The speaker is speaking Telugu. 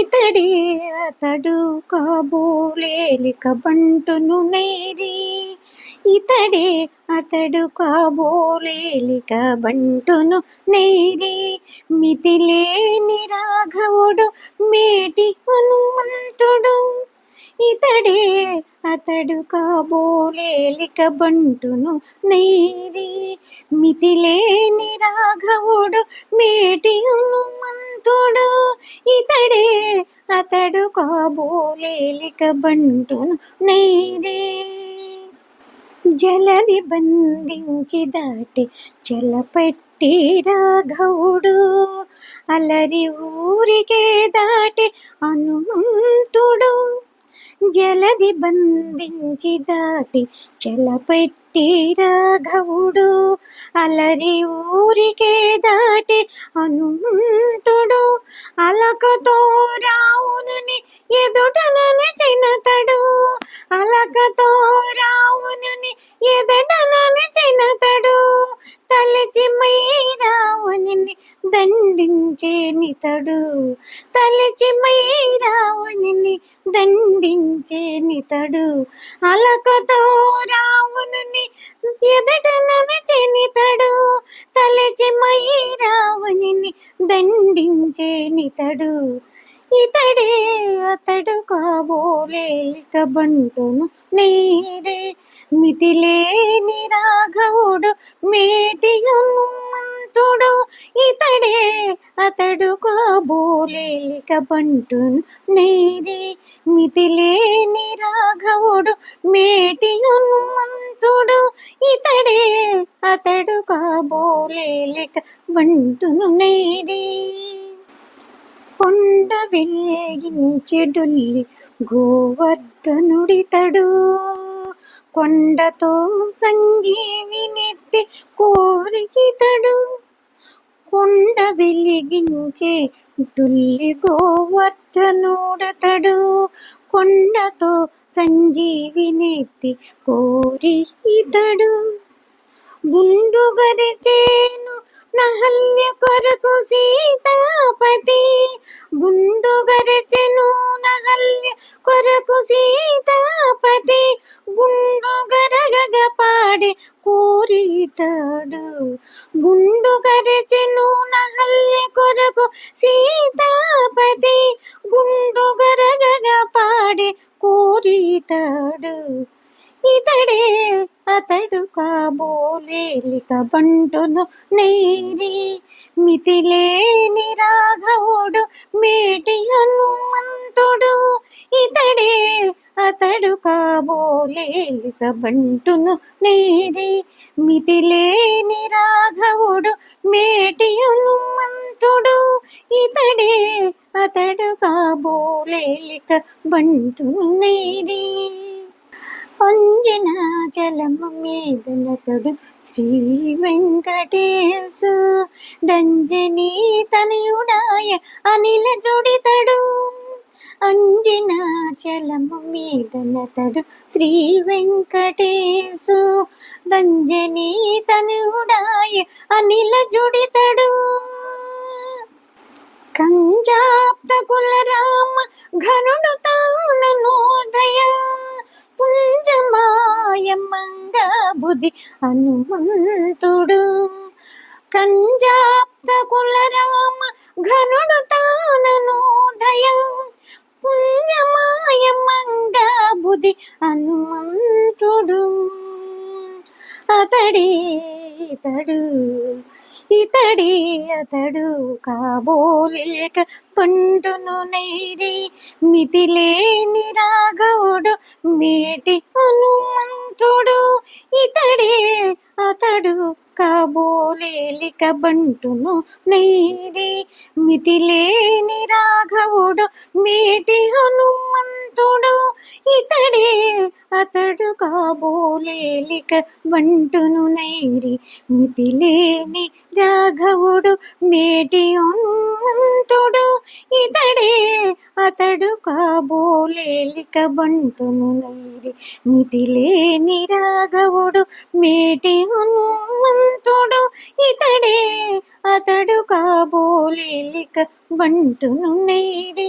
ఇతడే అతడు కాబోలేలిక బంటును నేరి. ఇతడే అతడు కాబోలేలిక బంటును నేరి. మితిలేని రాఘవుడు మేటి హనుమంతుడు. ఇతడే అతడు కాబోలేలిక బంటును నేరి. మితిలేని రాఘవుడు మేటి హనుమంతుడు. అతడు కాబోలేలిక బంటును నేరి. జలది బంధించి దాటి చలపట్టి రాఘవుడు అలరి ఊరికే దాటి హనుమంతుడు జలది బంధించి దాటి చలపెట్టి రాఘవుడు అలరి ఊరికే దాటి హనుమంతుడు అలకతో నితడు తలచి రావణుని దండించే నితడు అలకతో రావణుని ఎదట నడిచెనితడు తలచి రావణుని దండించే నితడు ఇతడే అతడు కాబోలేక బంటును నేరే. మితిలేని రాఘవుడు మేటి హనుమంతుడు ఇతడే అతడు కాబోలేలిక బంటును నేరే మితిలేని రాఘవుడు మేటి హనుమంతుడు ఇతడే అతడు కాబోలేక బంటును నేరే. కొండ వేగించెడుల్లి గోవర్ధనుడితడు. కొండతో సంజీవినెత్తి కోరికితడు కొండ వెలిగించే దుల్లి గోవర్ధనుడతడు. కొండతో సంజీవినెత్తి కోరి ఇతడు. గుండు గరిచేను నహల్య కొరకు సీతాపతి. గుండు గరిచెను గరచెను నహల్య కొరకు సీతాపతి గుండు గరగగా పాడి కోరితాడు. ఇతడే అతడు కాబోలేలిక బంటును నేరి మితిలేని రాఘవుడు మేటి హనుమంతుడు కాబోలేలిక బంటును నేరి. మితిలేని రాఘవుడు మేటియును మంతుడు ఇతడే అతడు కాబోలేలిక బంటును నేరే. నేరి అంజనాచలము మీదనతడు శ్రీ వెంకటేశు డంజనీ తనయుడాయ అనిల జుడితడు. అంజనాచలము మీదనతడు శ్రీ వెంకటేశు. దంజనీ తనుడాయ అనిల జుడితడు. కంజాప్త కులరామ ఘనుడు తాననోదయ. పుంజమాయ మంగబుధి హనుమంతుడు. కంజాప్త కులరామ ఘనుడు తాననోదయ. పుణ్యమాయమంగా బుధి హనుమంతుడు. అతడే ఇతడు ఇతడే అతడు కాబోలేక పండును నైరి. మితిలేని రాఘవుడు మేటి హనుమంతుడు ఇతడే అతడు కాబోలేలిక బంటును నైరి. మితిలేని రాఘవుడు మేటి హనుమంతుడు ఇతడే లేక వంటును నైరి మితిలేని రాఘవుడు మేటి హనుమంతుడు ఇతడే అతడు కాబోలేలిక బంటును నైరి మితిలేని రాఘవుడు మేటి హనుమంతుడు ఇతడే అతడు కాబోలేలిక బంటును నైరి